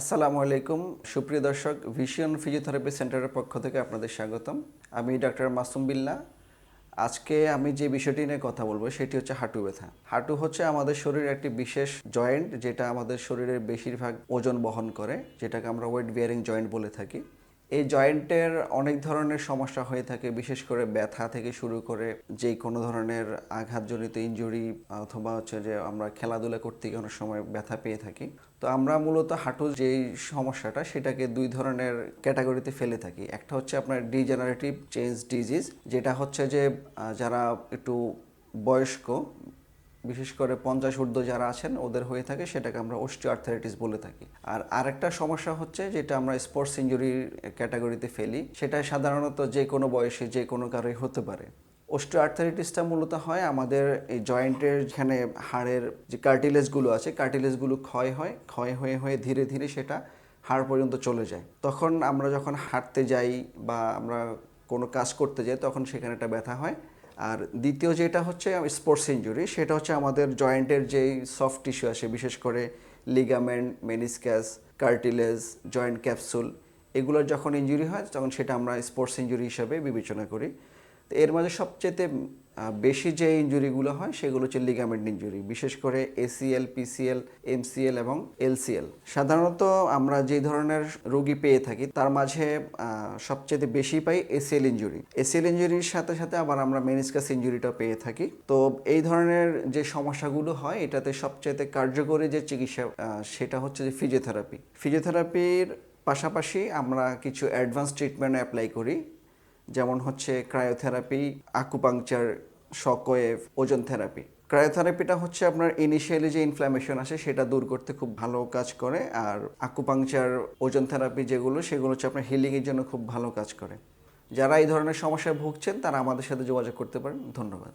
আসসালামু আলাইকুম। সুপ্রিয় দর্শক, ভিশন ফিজিওথেরাপি সেন্টারের পক্ষ থেকে আপনাদের স্বাগতম। আমি ডক্টর মাসুম বিল্লা। আজকে আমি যে বিষয়টি নিয়ে কথা বলব সেটি হচ্ছে হাঁটু ব্যথা। হাঁটু হচ্ছে আমাদের শরীরের একটি বিশেষ জয়েন্ট, যেটা আমাদের শরীরের বেশিরভাগ ওজন বহন করে, যেটাকে আমরা ওয়েট বিয়ারিং জয়েন্ট বলে থাকি। এই জয়েন্টের অনেক ধরনের সমস্যা হয়ে থাকে, বিশেষ করে ব্যথা থেকে শুরু করে যে কোনো ধরনের আঘাতজনিত ইনজুরি অথবা হচ্ছে যে আমরা খেলাধুলা করতে গিয়ে অনেক সময় ব্যথা পেয়ে থাকি। তো আমরা মূলত হাঁটুর যেই সমস্যাটা, সেটাকে দুই ধরনের ক্যাটাগরিতে ফেলে থাকি। একটা হচ্ছে আপনার ডিজেনারেটিভ চেঞ্জ ডিজিজ যেটা হচ্ছে যে যারা একটু বয়স্ক বিশেষ করে পঞ্চাশ ঊর্ধ্ব যারা আছেন, ওদের হয়ে থাকে, সেটাকে আমরা অস্টিও আর্থারাইটিস বলে থাকি। আর আরেকটা সমস্যা হচ্ছে যেটা আমরা স্পোর্টস ইঞ্জুরির ক্যাটাগরিতে ফেলি, সেটা সাধারণত যে কোনো বয়সে যে কোনো কারোই হতে পারে। অস্টিও আর্থারাইটিসটা মূলত হয় আমাদের এই জয়েন্টের যেখানে হাড়ের যে কার্টিলেজগুলো আছে কার্টিলেজগুলো ক্ষয় হয়, ক্ষয় হয়ে হয়ে ধীরে ধীরে সেটা হাড় পর্যন্ত চলে যায়। তখন আমরা যখন হাঁটতে যাই বা আমরা কোনো কাজ করতে যাই, তখন সেখানে একটা ব্যথা হয়। আর দ্বিতীয় যেটা হচ্ছে স্পোর্টস ইঞ্জুরি সেটা হচ্ছে আমাদের জয়েন্টের যেই সফট টিস্যু আছে বিশেষ করে ligament meniscus cartilage joint capsule এগুলোর যখন ইঞ্জুরি হয়, তখন সেটা আমরা স্পোর্টস ইঞ্জুরি হিসাবে বিবেচনা করি। তো এর মাঝে সবচেয়ে বেশি যে ইঞ্জুরিগুলো হয়, সেগুলো হচ্ছে লিগামেন্ট ইঞ্জুরি বিশেষ করে এসিএল পিসিএল এমসিএল এবং এলসিএল সাধারণত আমরা যে ধরনের রোগী পেয়ে থাকি, তার মাঝে সবচেয়ে বেশি পাই এসিএল ইঞ্জুরি এসিএল ইঞ্জুরির সাথে সাথে আবার আমরা মেনিসকাস ইঞ্জুরিটা পেয়ে থাকি। তো এই ধরনের যে সমস্যাগুলো হয়, এটাতে সবচেয়ে কার্যকরী যে চিকিৎসা সেটা হচ্ছে যে ফিজিওথেরাপি ফিজিওথেরাপির পাশাপাশি আমরা কিছু অ্যাডভান্স ট্রিটমেন্ট অ্যাপ্লাই করি। যেমন হচ্ছে cryotherapy acupuncture shockwave ozone therapy ক্রায়োথেরাপিটা হচ্ছে আপনার ইনিশিয়ালি যে ইনফ্ল্যামেশন আসে, সেটা দূর করতে খুব ভালো কাজ করে, আর আকুপাংচার ওজন থেরাপি যেগুলো, সেগুলো হচ্ছে আপনার হিলিংয়ের জন্য খুব ভালো কাজ করে। যারা এই ধরনের সমস্যায় ভুগছেন, তারা আমাদের সাথে যোগাযোগ করতে পারেন। ধন্যবাদ।